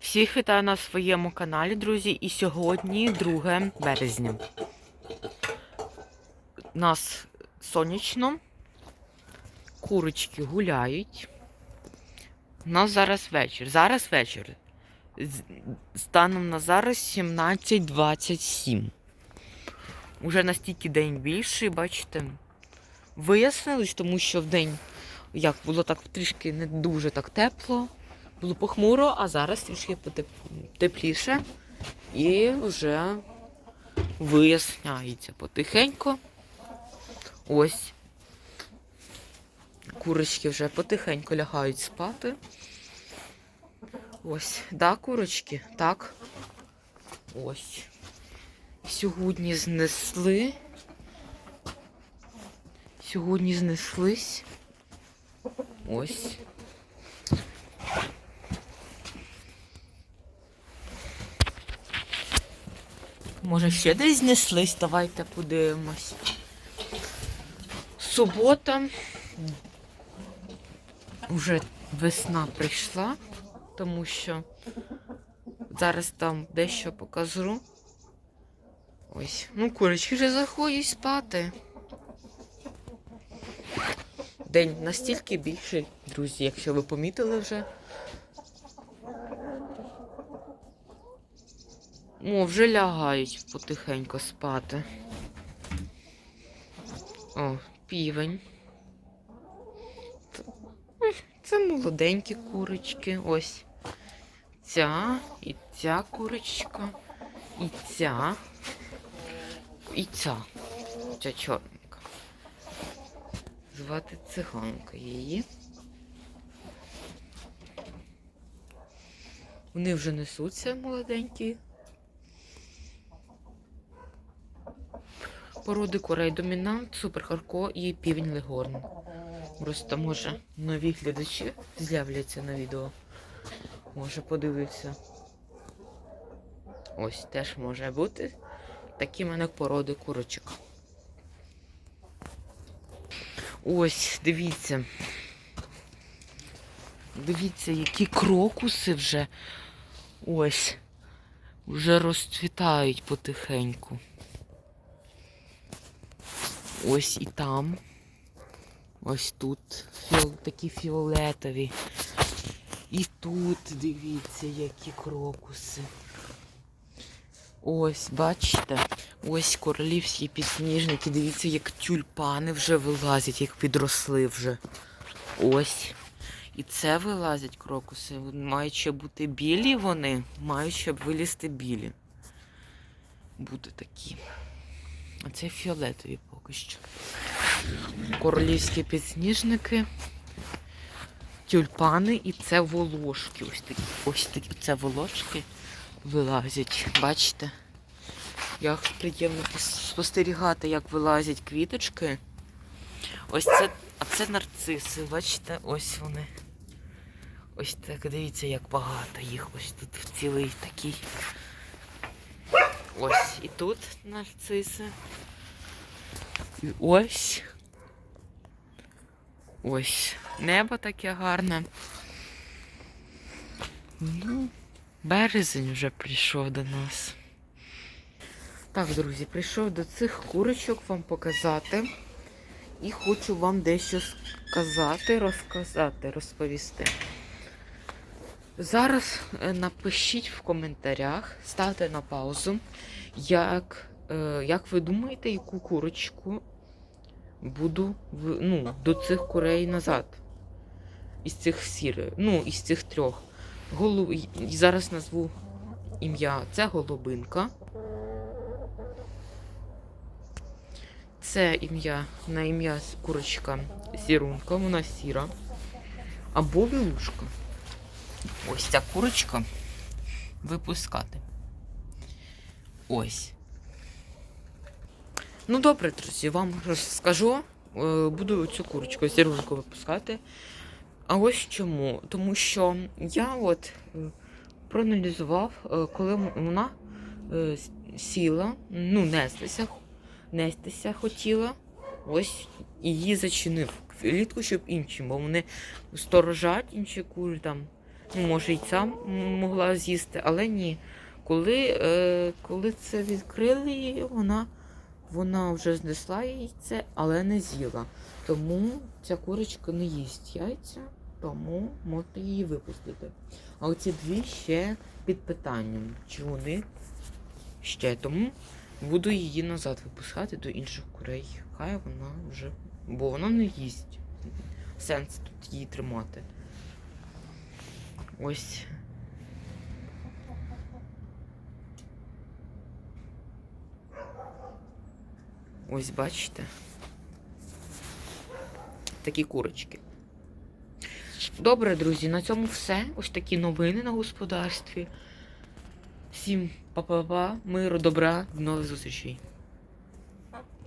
Всіх вітаю на своєму каналі, друзі. І сьогодні 2 березня. У нас сонячно, курочки гуляють. У нас зараз вечір. Зараз вечір. Станом на зараз 17.27. Уже настільки день більший, бачите. Вияснилось, тому що в день, як було так трішки не дуже так тепло. Було похмуро, а зараз трішки тепліше. І вже виясняється потихеньку. Ось. Курочки вже потихеньку лягають спати. Ось, да, курочки? Так. Ось. Сьогодні знесли. Сьогодні знеслись. Ось. Може, ще десь знеслись, давайте подивимось. Субота. Вже весна прийшла, тому що зараз там дещо покажу. Ось. Ну, курочки вже заходять спати. День настільки більший, друзі, якщо ви помітили вже. О, вже лягають потихеньку спати. О, півень. Це молоденькі курочки. Ось. Ця і ця курочка. І ця. І ця. Ця чорненька. Звати циганка її. Вони вже несуться молоденькі. Породи курей домінант, суперхарко і півень легорн. Просто може нові глядачі з'являться на відео. Може подивитися. Ось теж може бути. Такі в мене породи курочок. Ось, дивіться. Дивіться, які крокуси вже ось. Вже розцвітають потихеньку. Ось і там. Ось тут фіол, такі фіолетові. І тут дивіться, які крокуси. Ось, бачите? Ось королівські підсніжники. Дивіться, як тюльпани вже вилазять, як підросли вже. Ось. І це вилазять крокуси. Мають ще бути білі вони, мають ще вилізти білі. Бути такі. А це фіолетові поки що. Королівські підсніжники, тюльпани і це волошки. Ось такі, ось такі це волошки вилазять. Бачите? Як приємно спостерігати, як вилазять квіточки. Ось це, а це нарциси, бачите, ось вони. Ось так, дивіться, як багато їх. Ось тут цілий такий. Ось і тут нарциси. І ось. Ось. Небо таке гарне. Ну, березень вже прийшов до нас. Так, друзі, прийшов до цих курочок вам показати. І хочу вам дещо сказати, розказати, розповісти. Зараз е, напишіть в коментарях, ставте на паузу, як, е, як ви думаєте, яку курочку буду ну, до цих курей назад. Із цих сірих, ну, із цих трьох. Голу... й- Зараз назву ім'я. Це голубинка. Це ім'я на ім'я курочка сірунка, вона сіра. Або вілушка. Ось ця курочка випускати. Ось. Ну, добре, друзі, вам розкажу. Е, Буду цю курочку сірунку випускати. А ось чому? Тому що я от е, проаналізував, е, коли вона сіла, ну, нестися, нестися хотіла, ось її зачинив клітку, щоб інші, бо вони сторожать інші кури там може, й ця могла з'їсти, але ні. Коли, е, коли це відкрили вона, вона вже знесла яйце, але не з'їла. Тому ця курочка не їсть яйця, тому можна її випустити. А оці дві ще під питанням, чи вони ще. Тому буду її назад випускати до інших курей. Хай вона вже. Бо вона не їсть. Сенс тут її тримати. Ось. Ось бачите. Такі курочки. Добре, друзі, на цьому все. Ось такі новини на господарстві. Всім па-па-па, миру, добра, до нових зустрічей.